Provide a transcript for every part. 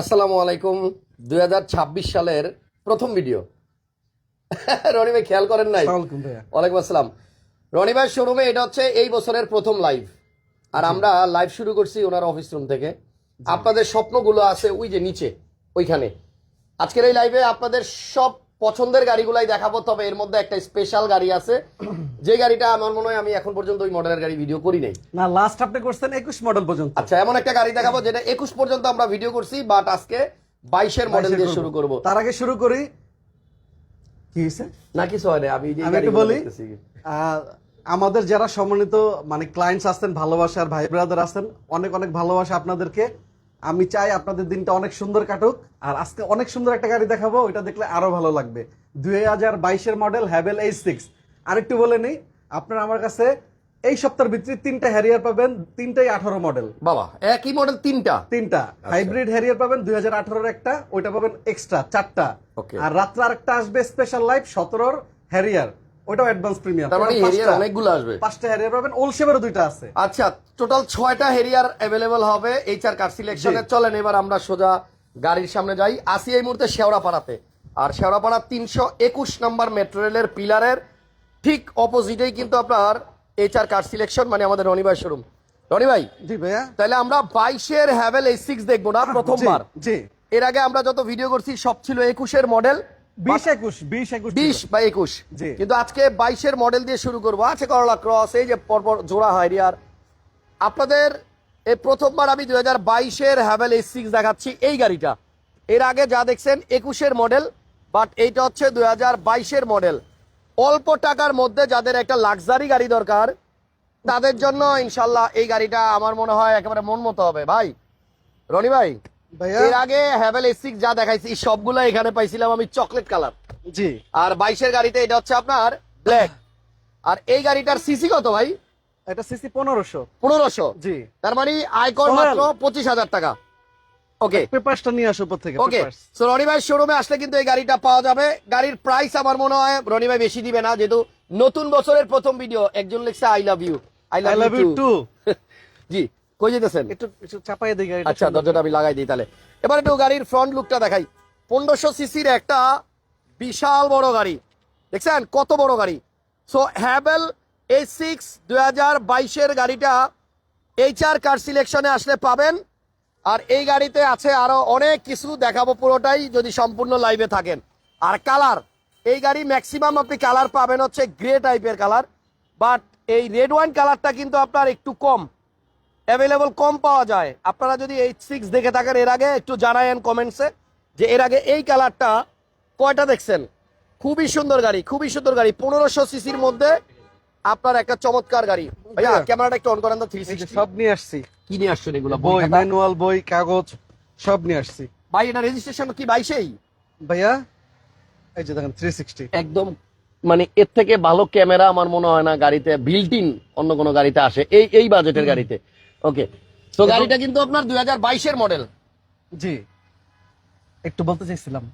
আসসালামু আলাইকুম দুই হাজার ছাব্বিশ সালের প্রথম ভিডিও রনি ভাই খেয়াল করেন নাই? ওয়ালাইকুম আসসালাম। রনি ভাই শোরুমে এটা হচ্ছে এই বছরের প্রথম লাইভ আর আমরা লাইভ শুরু করছি ওনার অফিস রুম থেকে। আপনাদের স্বপ্নগুলো আছে ওই যে নিচে ওইখানে। আজকের এই লাইভে আপনাদের সব পছন্দের গাড়িগুলাই দেখাবো তবে এর মধ্যে একটা স্পেশাল গাড়ি আছে। যে গাড়িটা আমার মনে হয় আমি এখন পর্যন্ত ওই মডেলের গাড়ি ভিডিও করি নাই। না লাস্ট আপনি করছেন একুশ মডেল পর্যন্ত। আচ্ছা এমন একটা গাড়ি দেখাবো যেটা একুশ পর্যন্ত আমরা ভিডিও করছি বাট আজকে বাইশের মডেল দিয়ে শুরু করব। তার আগে শুরু করি। কি হয়েছে না কিছু হয় আমি একটু বলি আমাদের যারা সম্মানিত মানে ক্লায়েন্টস আছেন ভালোবাসার ভাই ব্রাদার আছেন অনেক অনেক ভালোবাসা আপনাদেরকে। আমি চাই আপনাদের দিনটা অনেক সুন্দর কাটুক আর আজকে অনেক সুন্দর একটা গাড়ি দেখাবো ওইটা দেখলে আরও ভালো লাগবে। দুই হাজার বাইশের মডেল হ্যাভেল এইচ সিক্স আরেকটু বলে নিই আপনারা আমার কাছে এই সপ্তাহের ভিতরে তিনটা হ্যারিয়ার পাবেন তিনটাই আঠারো মডেল। বাবা একই মডেল তিনটা? তিনটা। হাইব্রিড হ্যারিয়ার পাবেন দুই হাজার আঠারোর একটা ওইটা পাবেন এক্সট্রা চারটা. আর রাত্রে আরেকটা আসবে স্পেশাল লাইফ সতেরোর হ্যারিয়ার ওটাও অ্যাডভান্স প্রিমিয়াম তার মানে হেরিয়ার অনেকগুলো আসবে। পাঁচটা হ্যারিয়ার পাবেন ওল শেপেরও দুইটা আছে। আচ্ছা টোটাল ছয়টা হেরিয়ার অ্যাভেলেবল হবে এইচআর কার সিলেকশনে চলেন এবার আমরা সোজা গাড়ির সামনে যাই। আসি এই মুহূর্তে শেওড়াপাড়াতে। আর শেওড়াপাড়া তিনশো একুশ নম্বর মেট্রো রেলের পিলারের ঠিক অপোজিটেই কিন্তু আপনার এইচআর কার সিলেকশন মানে আমাদের রনি ভাই শোরুম রনি ভাই জি ভাইয়া। তাহলে আমরা বাইশের হ্যাভেল এই সিক্স দেখব না প্রথমবার। জি। এর আগে আমরা যত ভিডিও করছি সব ছিল একুশের মডেল কিন্তু আজকে বাইশের মডেল দিয়ে শুরু করব। আছে করলা ক্রস এই যে পরপর জোড়া হয় আপনাদের এই প্রথমবার আমি দুই হাজার বাইশের হ্যাভেল সিক্স দেখাচ্ছি এই গাড়িটা। এর আগে যা দেখছেন একুশের মডেল বাট এইটা হচ্ছে দুই হাজার বাইশের মডেল অল্প টাকার মধ্যে যাদের একটা লাক্সারি গাড়ি দরকার তাদের জন্য ইনশাল্লাহ এই গাড়িটা আমার মনে হয় একেবারে মন মতো হবে। ভাই রনি ভাই এর আগে হ্যাভেল এই সিক্স যা দেখাইছি সবগুলো এখানে পাইছিলাম আমি চকলেট কালার জি। আর বাইশের গাড়িতে এটা হচ্ছে আপনার ব্ল্যাক আর এই গাড়িটার সিসি কত ভাই? এটা সিসি পনেরোশো। পনেরোশো। জি। তার মানে আয়কর মাত্র পঁচিশ হাজার টাকা। ওকে পেপারসটা নিয়ে আসো উপর থেকে ওকে। সো রনি ভাই শোরুমে আসলে কিন্তু এই গাড়িটা পাওয়া যাবে। গাড়ির প্রাইস আমার মনে হয় রনি ভাই বেশি দিবে না যেহেতু নতুন বছরের প্রথম ভিডিও একজন লিখছে I love you I love you too ji. কই যেতেছেন? একটু একটু চাপাই দিই আচ্ছা দরজাটা আমি লাগাই দিই তাহলে। এবার একটু গাড়ির ফ্রন্ট লুকটা দেখাই। পনেরোশো সিসির একটা বিশাল বড় গাড়ি। দেখছেন? কত বড় গাড়ি। সো হ্যাভেল এই সিক্স দুই হাজার বাইশের গাড়িটা এইচআর কার সিলেকশনে আসলে পাবেন। আর এই গাড়িতে আছে আরও অনেক কিছু দেখাবো পুরোটাই যদি সম্পূর্ণ লাইভে থাকেন। আর কালার এই গাড়ি ম্যাক্সিমাম আপনি কালার পাবেন হচ্ছে গ্রে টাইপের কালার বাট এই রেড ওয়াইন কালারটা কিন্তু আপনার একটু কম। অ্যাভেলেবল কম পাওয়া যায়। আপনারা যদি এইচ সিক্স দেখে থাকেন এর আগে একটু জানায়েন কমেন্টসে যে এর আগে এই কালারটা কয়টা দেখছেন? খুবই সুন্দর গাড়ি খুবই সুন্দর গাড়ি। পনেরোশো সিসির মধ্যে আপনার একটা চমৎকার গাড়ি। ভাইয়া। ক্যামেরাটা একটু অন করেন তো থ্রি সিক্সটি সব নিয়ে আসছি। কি নিয়ে আসছেন এগুলো? বই ম্যানুয়াল বই কাগজ সব নিয়ে আসছি। ভাই এটা রেজিস্ট্রেশন কি বাইশেই ভাইয়া এই যে দেখেন থ্রি সিক্সটি একদম মানে এর থেকে ভালো ক্যামেরা আমার মনে হয় না গাড়িতে বিল্ট ইন অন্য কোনো গাড়িতে আসে। এই এই বাজেটের গাড়িতে। ওকে তো গাড়িটা কিন্তু আপনার দুই হাজার বাইশের মডেল জি। একটু বলতে চাইছিলাম।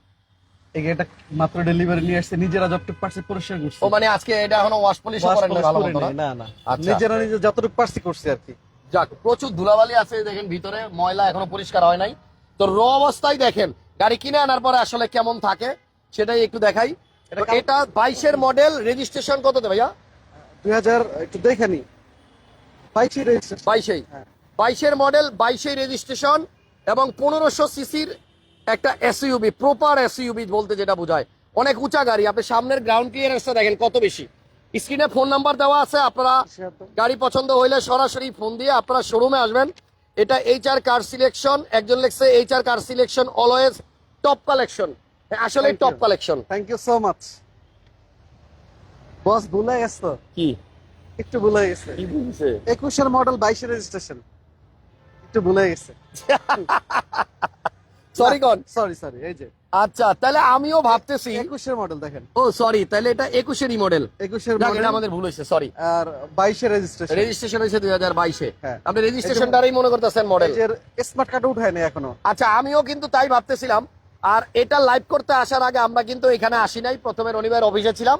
এই গাড়িটা মাত্র ডেলিভারি নিয়ে আসছে নিজেরা যতটুকু পারছি পরিষ্কার করছি। ও মানে আজকে এটা এখনও ওয়াশ পলিশ করেন ভালো মতো না? না না। আচ্ছা। নিজেরা নিজে যতটুকু পারছি করছি আর কি। যাক প্রচুর ধুলাবালি আছে দেখেন ভিতরে ময়লা এখনও পরিষ্কার হয় নাই। তো র অবস্থায় দেখেন গাড়ি কিনে আনার পরে আসলে কেমন থাকে সেটাই একটু দেখাই। এটা বাইশের মডেল রেজিস্ট্রেশন কততে ভাইয়া? দুই হাজার একটু দেখে নি। বাইশে রেজিস্ট্রেশন বাইশেই। হ্যাঁ। বাইশের মডেল বাইশেই রেজিস্ট্রেশন এবং পনেরোশো সিসির একটা এসইউবি প্রপার এসইউবি বলতে যেটা বোঝায়। অনেক উঁচা গাড়ি। আপনি সামনের গ্রাউন্ড ক্লিয়ারেন্সটা দেখেন কত বেশি। স্ক্রিনে ফোন নাম্বার দেওয়া আছে আপনারা গাড়ি পছন্দ হইলে সরাসরি ফোন দিয়ে আপনারা শোরুমে আসবেন। এটা এইচ আর কার সিলেকশন একজন লেখছে H R car selection always top collection আসলে top collection thank you so much boss ভুলে গেছে? তো কি? একটু ভুলে গেছে। কি বলছে একুশের মডেল বাইশে রেজিস্ট্রেশন একটু ভুলে গেছে। সরি কন সরি সরি এই যে। আচ্ছা তাহলে আমিও ভাবতেছি। একুশের মডেল দেখেন। ও সরি তাহলে এটা একুশেরই মডেল একুশের মডেল আমাদের ভুল হয়েছে সরি আর বাইশে রেজিস্ট্রেশন রেজিস্ট্রেশন হয়েছে দুই হাজার বাইশে। হ্যাঁ। আপনি রেজিস্ট্রেশনটারই মনে করতেছেন মডেল স্মার্ট কার্ড উঠায় না এখনও। আচ্ছা আমিও কিন্তু তাই ভাবতেছিলাম। আর এটা লাইভ করতে আসার আগে আমরা কিন্তু এখানে আসি নাই। প্রথমে রনিবার অফিসে ছিলাম।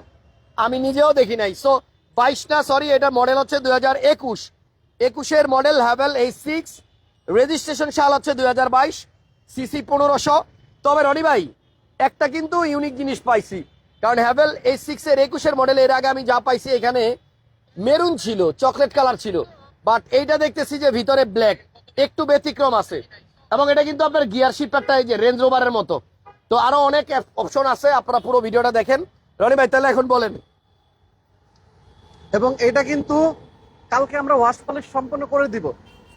আমি নিজেও দেখি নাই। সো বাইশ না সরি এটা মডেল হচ্ছে দুই হাজার একুশ। একুশের model Haval H six registration সাল হচ্ছে দুই হাজার বাইশ সিসি পনেরোশো। তবে রনি ভাই, একটা কিন্তু ইউনিক জিনিস পাইছি। কারণ হ্যাভেল এই সিক্স এর একুশের মডেল এর আগে আমি যা পাইছি এখানে মেরুন ছিল চকলেট কালার ছিল। বাট এইটা দেখতেছি যে ভিতরে ব্ল্যাক একটু ব্যতিক্রম আছে। এবং এটা কিন্তু আপনার গিয়ার শিফটারটা এই যে রেঞ্জ রোভারের মতো। তো আরও অনেক অপশন আছে, আপনারা পুরো ভিডিওটা দেখেন। রনি ভাই, তাহলে এখন বলেন। এবং এটা কিন্তু কালকে আমরা ওয়াশ পলিশ সম্পন্ন করে দিব।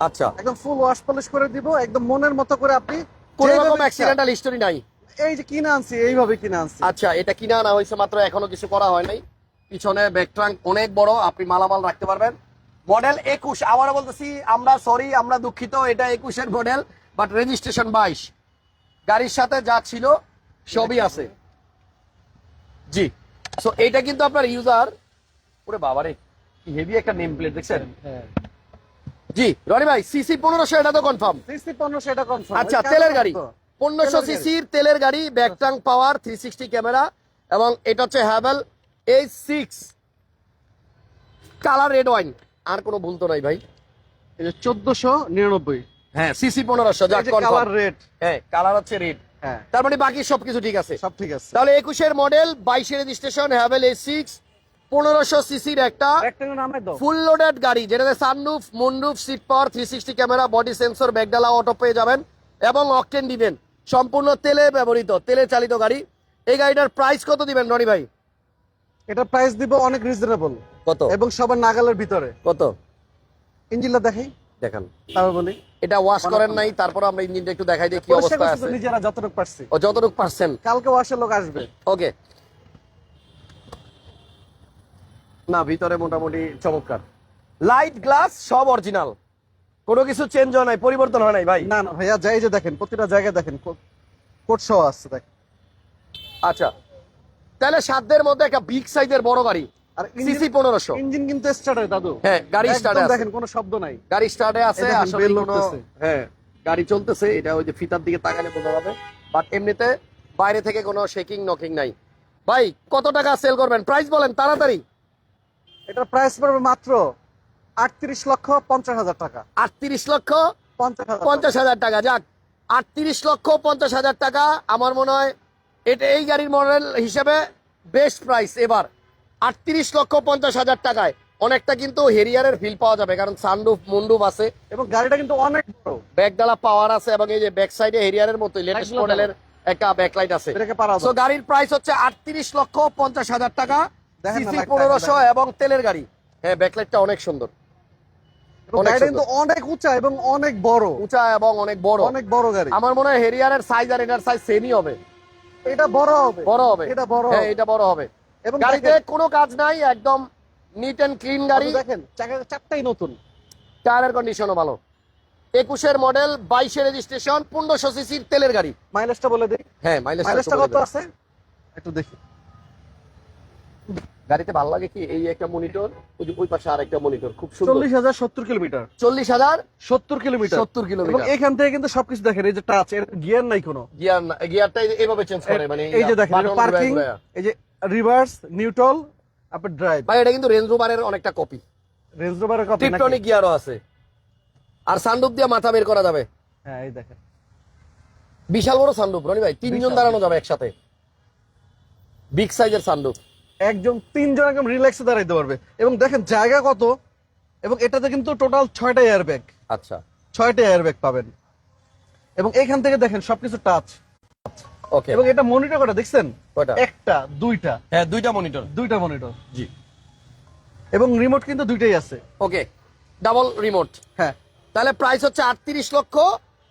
আচ্ছা। একদম ফুল ওয়াশ পলিশ করে দিব একদম মনের মতো করে আপনি কোন রকম অ্যাক্সিডেন্টাল হিস্টোরি নাই। এই যে কিনে আনছি এইভাবে কিনে আনছি। আচ্ছা এটা কিনা আনা হয়েছে মাত্র এখনও কিছু করা হয় নাই। পিছনে ব্যাক ট্রাঙ্ক অনেক বড় আপনি মালামাল রাখতে পারবেন। মডেল একুশ আবারও বলতেছি আমরা সরি আমরা দুঃখিত এটা একুশের মডেল বাট রেজিস্ট্রেশন বাইশ। গাড়ির সাথে যা ছিল সবই আছে। জি। সো এটা কিন্তু আপনার ইউজার ওরে বাবারে কি হেভি একটা নেম প্লেট দেখছেন? হ্যাঁ জি রনি ভাই সিসি পনেরোশো এটা তো কনফার্ম সিসি পনেরোশো এটা কনফার্ম আচ্ছা তেলের গাড়ি। পনেরোশো সিসির তেলের গাড়ি back trunk power three sixty camera এবং এটা হচ্ছে Haval H six colour red wine আর কোনো ভুল তো নাই ভাই। চোদ্দশো নিরানব্বই। হ্যাঁ সিসি পনেরোশো যা কালার রেড হ্যাঁ কালার হচ্ছে রেড হ্যাঁ। তার মানে বাকি সবকিছু ঠিক আছে। সব ঠিক আছে। তাহলে একুশের মডেল বাইশের রেজিস্ট্রেশন হ্যাভেল এইচ সিক্স পনেরোশো সিসির একটা ফুল লোডেড গাড়ি যেটাতে sunroof moonroof seat power three sixty camera body sensor ব্যাগডালা auto পেয়ে যাবেন এবং অকটেন দিবেন। সম্পূর্ণ তেলে ব্যবহৃত তেলে চালিত গাড়ি। এই গাড়িটার প্রাইস কত দিবেন রনি ভাই? এটা প্রাইস দিব অনেক রিজনেবল কত? এবং সবার নাগালের ভিতরে। কত? ইঞ্জিনটা দেখাই। দেখান। তারপর বলি। এটা ওয়াশ করেন নাই তারপর আমরা ইঞ্জিনটা একটু দেখাই দিই কি অবস্থা আছে। নিজেরা যতটুকু পারছি। ও যতটুকু পারছেন। কালকে ওয়াশের লোক আসবে। ওকে না ভিতরে মোটামুটি চমৎকার। লাইট গ্লাস সব অরিজিনাল কোনো কিছু চেঞ্জ হয় নাই পরিবর্তন হয় নাই ভাই? না না ভাইয়া যাই যে দেখেন প্রতিটা জায়গায় দেখেন কোট সহ আসছে দেখেন আচ্ছা। তাহলে সাধ্যের মধ্যে একটা বিগ সাইজের বড় গাড়ি আর সিসি পনেরোশো। ইঞ্জিন কিন্তু স্টার্ট হয় দাদু। হ্যাঁ গাড়ি স্টার্টে আছে। দেখেন কোনো শব্দ নাই। গাড়ি স্টার্টে আছে আসলে কোনো। হ্যাঁ গাড়ি চলতেছে এটা ওই যে ফিতার দিকে তাকালে বোঝা যাবে। বাট এমনিতে বাইরে থেকে কোনো শেকিং নকিং নাই। ভাই কত টাকা সেল করবেন? প্রাইস বলেন তাড়াতাড়ি। এটার প্রাইস পড়বে মাত্র আটত্রিশ লক্ষ পঞ্চাশ হাজার টাকা। আটত্রিশ লক্ষ পঞ্চাশ হাজার টাকা। যাক। আটত্রিশ লক্ষ পঞ্চাশ হাজার টাকা আমার মনে হয় এটা এই গাড়ির মডেল হিসেবে বেস্ট প্রাইস এবার। আটত্রিশ লক্ষ পঞ্চাশ হাজার টাকায়। অনেকটা কিন্তু হেরিয়ারের ফিল পাওয়া যাবে কারণ সানরুফ মুন্ডুফ আছে। এবং গাড়িটা কিন্তু অনেক বড়। ব্যাকডালা পাওয়ার আছে এবং এই যে ব্যাক সাইডে হেরিয়ারের মতো লেটেস্ট মডেলের একটা ব্যাকলাইট আছে। গাড়ির প্রাইস হচ্ছে আটত্রিশ লক্ষ পঞ্চাশ হাজার টাকা। সিসি পনেরোশো এবং তেলের গাড়ি। হ্যাঁ ব্যাকলাইটটা অনেক সুন্দর। অনেক কিন্তু অনেক উঁচা এবং অনেক বড়। উঁচা এবং অনেক বড়। অনেক বড় গাড়ি। আমার মনে হয় হেরিয়ারের সাইজ আর এটার সাইজ সেমই হবে। এটা বড় হবে। বড় হবে। এটা বড় হ্যাঁ এটা বড় হবে। এবং গাড়িতে কোনো কাজ নাই একদম নিট এন্ড ক্লিন গাড়ি। দেখেন চারটাই নতুন। টায়ারের কন্ডিশনও ভালো। একুশের মডেল বাইশে রেজিস্ট্রেশন পনেরোশো সিসির তেলের গাড়ি। মাইলেজটা বলে দিই। হ্যাঁ মাইলেজ মাইলেজটা কত আছে? একটু দেখি। গাড়িতে ভালো লাগে কি? এই একটা মনিটর ওই ওই পাশে আর একটা মনিটর খুব সুন্দর। চল্লিশ হাজার সত্তর কিলোমিটার। চল্লিশ হাজার সত্তর কিলোমিটার। সত্তর কিলোমিটার। এখান থেকে কিন্তু সবকিছু দেখেন এই যে টাচ এর গিয়ার নাই কোনো। গিয়ার গিয়ারটা এইভাবে চেঞ্জ করে মানে এই যে দেখেন পার্কিং। এই যে রিভার্স নিউট্রাল আপনার ড্রাইভ ভাই এটা কিন্তু রেঞ্জ রোভারের অনেকটা কপি রেঞ্জ রোভারের কপি টিপটনিক গিয়ারও আছে। আর সানরুফ দিয়ে মাথা বের করা যাবে। হ্যাঁ এই দেখেন। বিশাল বড় সানরুফ রনি ভাই তিনজন দাঁড়ানো যাবে একসাথে। বিগ সাইজের সানরুফ একজন তিনজন একদম রিল্যাক্সে দাঁড়াইতে পারবে। এবং দেখেন জায়গা কত এবং এটাতে কিন্তু টোটাল ছয়টা এয়ার ব্যাগ আচ্ছা। ছয়টা এয়ার ব্যাগ পাবেন। এবং এখান থেকে দেখেন সবকিছু টাচ ওকে এবং এটা মনিটর করা দেখছেন? কয়টা? একটা দুইটা। হ্যাঁ দুইটা মনিটর দুইটা মনিটর জি। এবং রিমোট কিন্তু দুইটাই আছে। ওকে ডাবল রিমোট হ্যাঁ। তাহলে প্রাইস হচ্ছে আটত্রিশ লক্ষ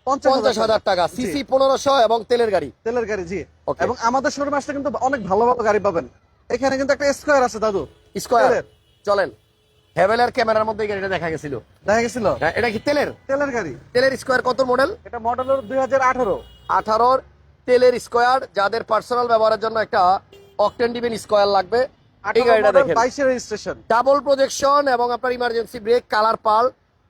পঞ্চাশ হাজার টাকা। সিসি পনেরোশো এবং তেলের গাড়ি। তেলের গাড়ি জি. এবং আমাদের শোরুমে আসলে কিন্তু অনেক ভালো ভালো গাড়ি পাবেন। এখানে কিন্তু একটা স্কোয়ার আছে দাদু। স্কোয়ার? চলেন। হেভেলের ক্যামেরার মধ্যে গাড়িটা দেখা গেছিল। দেখা গেছিল? হ্যাঁ, এটা কি তেলের? তেলের গাড়ি। তেলের স্কোয়ার কত মডেল এটা মডেল দুই হাজার আঠারো। আঠারোর তেলের স্কোয়ার যাদের পার্সোনাল ব্যবহারের জন্য একটা অকটেন ডিবেন স্কোয়ার লাগবে। এই গাড়িটা দেখেন। বাইশের রেজিস্ট্রেশন ডাবল প্রজেকশন এবং আপনার ইমার্জেন্সি ব্রেক কালার পাল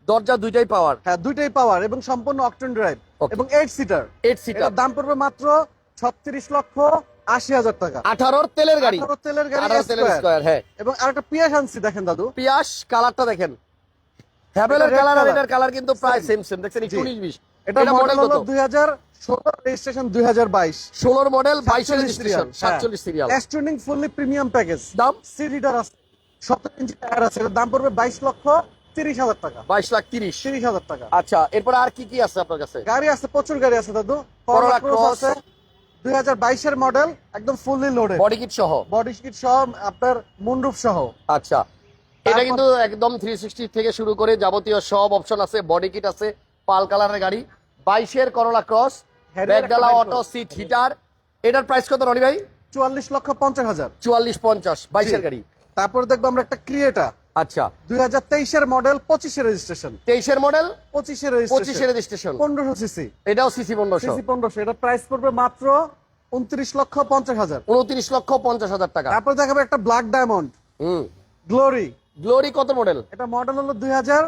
দরজা দুইটাই পাওয়ার হ্যাঁ দুইটাই পাওয়ার এবং সম্পূর্ণ অকটেন ড্রাইভ এবং এইট সিটার এইট সিটার দাম পড়বে মাত্র ছত্রিশ লক্ষ আশি হাজার টাকা। আঠারোর তেলের গাড়ি। 18 তেলের গাড়ি তেলের স্কোয়ার হ্যাঁ। এবং আরেকটা পিয়াস আনছি দেখেন দাদু। পিয়াস কালারটা দেখেন। হ্যাভেলের কালার আর এটার কালার কিন্তু প্রায় সেম সেম দেখছেন একটু উনিশ এটা এটা মডেল হলো দুই হাজার ষোলো রেজিস্ট্রেশন দুই হাজার বাইশ। ষোলোর মডেল বাইশের। রেজিস্ট্রেশন সাতচল্লিশ serial stunning fully premium package দাম? সি আছে। সতেরো ইঞ্চি টায়ার আছে। দাম পড়বে বাইশ লক্ষ তিরিশ হাজার টাকা। বাইশ লাখ তিরিশ। তিরিশ হাজার টাকা। আচ্ছা এরপর আর কি কি আছে আপনার কাছে? গাড়ি আছে প্রচুর গাড়ি আছে দাদু। করোলা ক্রস আছে। দুই হাজার বাইশের মডেল একদম ফুললি লোডেড বডি কিট সহ? বডি কিট সহ আপনার মুন্ডুপ সহ। আচ্ছা। এটা কিন্তু একদম থ্রি সিক্সটি থেকে শুরু করে যাবতীয় সব অপশন আছে বডি কিট আছে পাল কালারের গাড়ি। বাইশের করোলা ক্রস ব্যাগডালা অটো সিট হিটার এটার প্রাইস কত রনি ভাই? চুয়াল্লিশ লক্ষ পঞ্চাশ হাজার। চুয়াল্লিশ পঞ্চাশ বাইশের। গাড়ি। তারপর দেখব আমরা একটা ক্রিয়েটা আচ্ছা। দুই হাজার তেইশের মডেল পঁচিশের রেজিস্ট্রেশন তেইশের মডেল পঁচিশের পঁচিশের রেজিস্ট্রেশন পনেরোশো সিসি এটাও সিসি পনেরোশো। সিসি পনেরোশো। এটা প্রাইস পড়বে মাত্র উনত্রিশ লক্ষ পঞ্চাশ হাজার। উনত্রিশ লক্ষ পঞ্চাশ হাজার টাকা। তারপর দেখাবো একটা ব্ল্যাক ডায়মন্ড হুম। গ্লোরি গ্লোরি কত মডেল এটা মডেল হলো দুই হাজার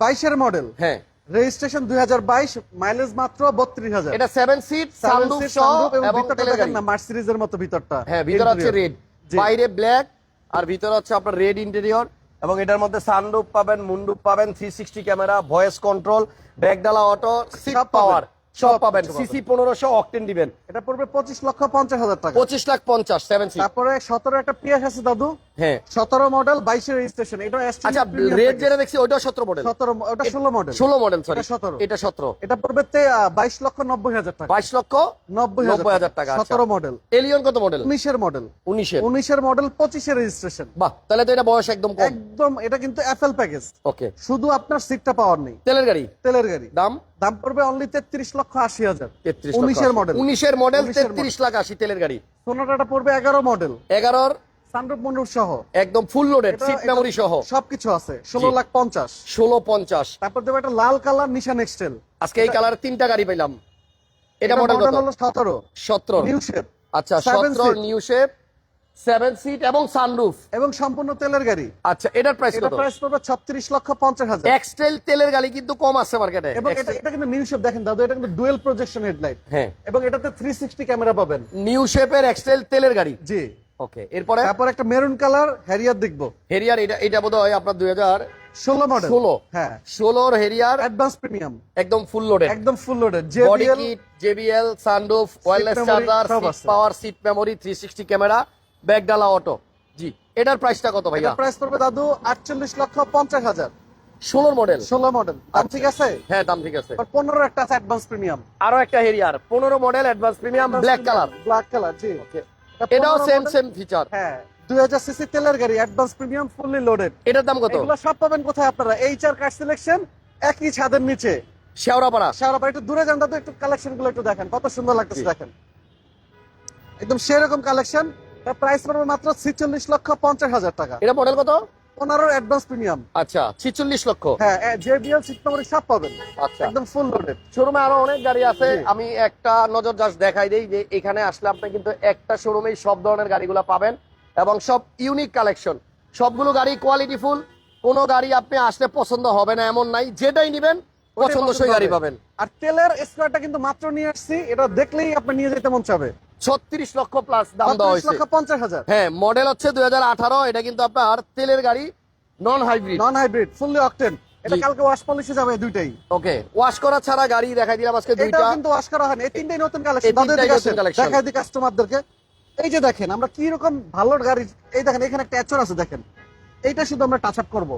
বাইশের মডেল হ্যাঁ। রেজিস্ট্রেশন দুই হাজার বাইশ মাইলেজ মাত্র বত্রিশ হাজার। এটা সেভেন সিট সানরুফ সহ এবং গাড়ি। না মার্সিডিজের মতো ভিতরটা। হ্যাঁ ভিতরে হচ্ছে রেড বাইরে ব্ল্যাক আর ভিতরে হচ্ছে আপনার রেড ইন্টেরিয়র এবং এটার মধ্যে সানরুফ পাবেন মুন্ডুপ পাবেন three sixty camera voice control ব্যাকডালা auto seat সব পাওয়ার সব পাবেন। সিসি পনেরোশো অকটেন দিবেন। এটা পড়বে পঁচিশ লক্ষ পঞ্চাশ হাজার টাকা। পঁচিশ লাখ পঞ্চাশ সেভেন তারপরে সতেরো একটা পিয়াস আছে দাদু। হ্যাঁ। সতেরো মডেল বাইশের রেজিস্ট্রেশন এটা আচ্ছা রেড যেটা দেখছি ওইটাও সতেরো মডেল সতেরো ওটা ষোলো মডেল ষোলো মডেল সরি এটা 17 এটা পড়বে বাইশ লক্ষ নব্বই হাজার টাকা। বাইশ লক্ষ নব্বই নব্বই হাজার টাকা। আচ্ছা। সতেরো মডেল এলিয়ন কত মডেল উনিশের মডেল উনিশের। উনিশের মডেল পঁচিশের রেজিস্ট্রেশন বাহ তাহলে তো এটা বয়স একদম কম। একদম এটা কিন্তু এফএল প্যাকেজ ওকে শুধু আপনার সিটটা পাওয়ার নেই। তেলের গাড়ি? তেলের গাড়ি। দাম? দাম পড়বে অনলি তেত্রিশ লক্ষ আশি হাজার। তেত্রিশ উনিশের মডেল উনিশের মডেল 19 এর তেত্রিশ লাখ আশি তেলের গাড়ি। সোনাটাটা পড়বে এগারো মডেল এগারোর সানরুফ মন্ডুপ সহ। একদম ফুল লোডেড সিট মেমোরি সহ। সবকিছু আছে ষোলো জি। লাখ পঞ্চাশ। ষোলো পঞ্চাশ। তারপর দেবো একটা লাল কালার নিশান এক্সটেল আজকে এই কালার তিনটা গাড়ি পেলাম এটা মডেল কত? হলো সতেরো। সতেরো। নিউ শেপ আচ্ছা Seven সতেরো seat। New shape seven seat এবং সানরুফ এবং সম্পূর্ণ তেলের গাড়ি। আচ্ছা এটার প্রাইস কত? প্রাইস পড়বে ছত্রিশ লক্ষ পঞ্চাশ হাজার। এক্সটেল তেলের গাড়ি কিন্তু কম আছে মার্কেটে এবং এটা এটা কিন্তু নিউ শেপ দেখেন দাদু এটা কিন্তু ডুয়েল প্রজেকশন হেডলাইট হ্যাঁ। এবং এটাতে থ্রি সিক্সটি ক্যামেরা পাবেন। নিউ শেপের এক্সটেল তেলের গাড়ি। জি। ওকে এরপরে? তারপর একটা মেরুন কালার হ্যারিয়ার দেখব। হেরিয়ার এটা এটা বোধ হয় আপনার দুই হাজার ষোলো মডেল ষোলো। হ্যাঁ। ষোলোর হেরিয়ার অ্যাডভান্স প্রিমিয়াম একদম ফুল লোডেড একদম full loaded JBL JBL sunroof wireless charger. Power seat memory 360 camera ব্যাকডালা auto জি এটার প্রাইসটা কত ভাইয়া? প্রাইস পড়বে দাদু আটচল্লিশ লক্ষ পঞ্চাশ হাজার। 16 মডেল ষোলো মডেল দাম ঠিক আছে? হ্যাঁ দাম ঠিক আছে। পনেরো একটা আছে অ্যাডভান্স প্রিমিয়াম আরও একটা Harrier 15 model advance premium black colour black colour জি। এটাও সেম সেম ফিচার হ্যাঁ। দুই হাজার সিসি তেলের গাড়ি অ্যাডভান্স প্রিমিয়াম ফুললি লোডেড এটার দাম কত? এগুলো সব পাবেন কোথায় আপনারা? এইচআর কার সিলেকশন একই ছাদের নিচে। শেওড়াপাড়া। শাহরাপাড়া একটু দূরে যান দাদা একটু কালেকশনগুলো একটু দেখেন। কত সুন্দর লাগতেছে দেখেন। একদম সেরকম কালেকশন তার প্রাইস পড়বে মাত্র ছিচল্লিশ লক্ষ পঞ্চাশ হাজার টাকা। এটা মডেল কত? পনেরো অ্যাডভান্স প্রিমিয়াম আচ্ছা 46 লক্ষ। হ্যাঁ জেবিএল সব পাবেন। আচ্ছা। একদম ফুল লোডেড শোরুমে আরও অনেক গাড়ি আছে। আমি একটা নজর জাস্ট দেখাই দেই যে এখানে আসলে আপনি কিন্তু একটা শোরুমেই সব ধরনের গাড়িগুলো পাবেন এবং সব ইউনিক কালেকশন সবগুলো গাড়ি কোয়ালিটি ফুল কোনো গাড়ি আপনি আসলে পছন্দ হবে না এমন নাই। যেটাই নিবেন পছন্দসই গাড়ি পাবেন। আর তেলের স্কোয়ারটা কিন্তু মাত্র নিয়ে আসছি এটা দেখলেই আপনি নিয়ে যেতে মন চাবে। ছত্রিশ লক্ষ প্লাস দাম দেওয়া হয়েছে। লক্ষ পঞ্চাশ হাজার। হ্যাঁ মডেল হচ্ছে দুই হাজার আঠারো এটা কিন্তু আপনার তেলের গাড়ি non hybrid non hybrid fully octane এটা কালকে ওয়াশ পলিশে যাবে দুইটাই। ওকে ওয়াশ করা ছাড়া গাড়ি দেখাই দিলাম আজকে দুইটা। কিন্তু ওয়াশ করা হয়নি এই তিনটাই নতুন কালেকশন। দেখাই দিই কাস্টমারদেরকে এই যে দেখেন আমরা কি রকম ভালো গাড়ি এই দেখেন এখানে একটা অ্যাচর আছে দেখেন। এইটা শুধু আমরা টাচ আপ করব।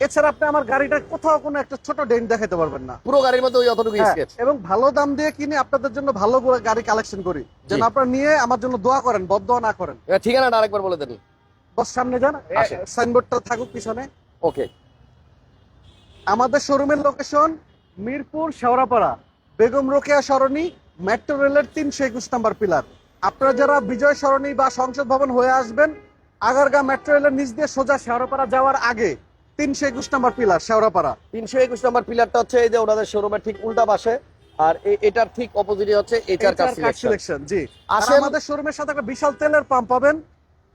এছাড়া আপনি আমার গাড়িটা কোথাও কোনো একটা ছোট ডেন্ট দেখাতে পারবেন না। পুরো গাড়ির মধ্যে ওই অতটুকু হ্যাঁ, স্কেচ এবং ভালো দাম দিয়ে কিনে আপনাদের জন্য ভালো গাড়ি কালেকশন করি। যেন আপনারা নিয়ে আমার জন্য দোয়া করেন বদোয়া না করেন। ঠিকানাটা আরেকবার বলে দেন। বস সামনে যান। সাইনবোর্ডটা থাকুক পিছনে। ওকে। আমাদের শোরুমের লোকেশন মিরপুর শেওড়াপাড়া বেগম রোকেয়া সরণি মেট্রো রেলের তিনশো একুশ নাম্বার পিলার আপনারা যারা বিজয় সরণি বা সংসদ ভবন হয়ে আসবেন আগারগা মেট্রো রেলের নিচ দিয়ে সোজা শেওড়াপাড়া যাওয়ার আগে তিনশো একুশ নাম্বার পিলার শেওড়াপাড়া। তিনশো একুশ নম্বর পিলারটা হচ্ছে এই যে ওনাদের শোরুমের ঠিক উল্টা পাশে। আর এটার ঠিক অপোজিটে হচ্ছে এইচআর কার সিলেকশন জি। আর আমাদের শোরুমের সাথে একটা বিশাল তেলের পাম্প পাবেন।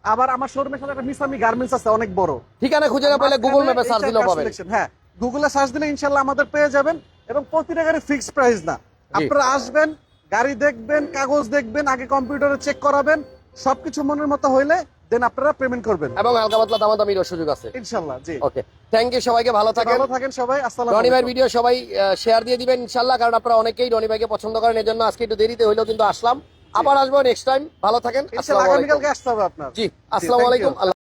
আবার আমার শোরুমের সাথে একটা মিসামি গার্মেন্টস আছে অনেক বড়। ঠিকানা খুঁজে না পেলে গুগল ম্যাপে সার্চ দিলেও পাবেন। হ্যাঁ। গুগলে সার্চ দিলে ইনশাল্লাহ আমাদের পেয়ে যাবেন। এবং প্রতিটা গাড়ি ফিক্সড প্রাইস না। আপনারা আসবেন গাড়ি দেখবেন কাগজ দেখবেন আগে কম্পিউটারে চেক করাবেন। সবকিছু মনের মতো হইলে দেন আপনারা পেমেন্ট করবেন। এবং হালকা পাতলা সুযোগ আছে। ইনশাআল্লাহ জি। ওকে থ্যাংক ইউ সবাইকে ভালো থাকেন। ভালো থাকেন সবাই আসসালামু রনি ভাইয়ের ভিডিও সবাই শেয়ার দিয়ে দিবেন ইনশাল্লাহ কারণ আপনারা অনেকেই রনি ভাইকে পছন্দ করেন এজন্য আজকে একটু দেরিতে হইল কিন্তু আসলাম। আবার আসব নেক্সট টাইম ভালো থাকেন আগামীকালকে আসতে হবে আপনার। জি আসসালামু আলাইকুম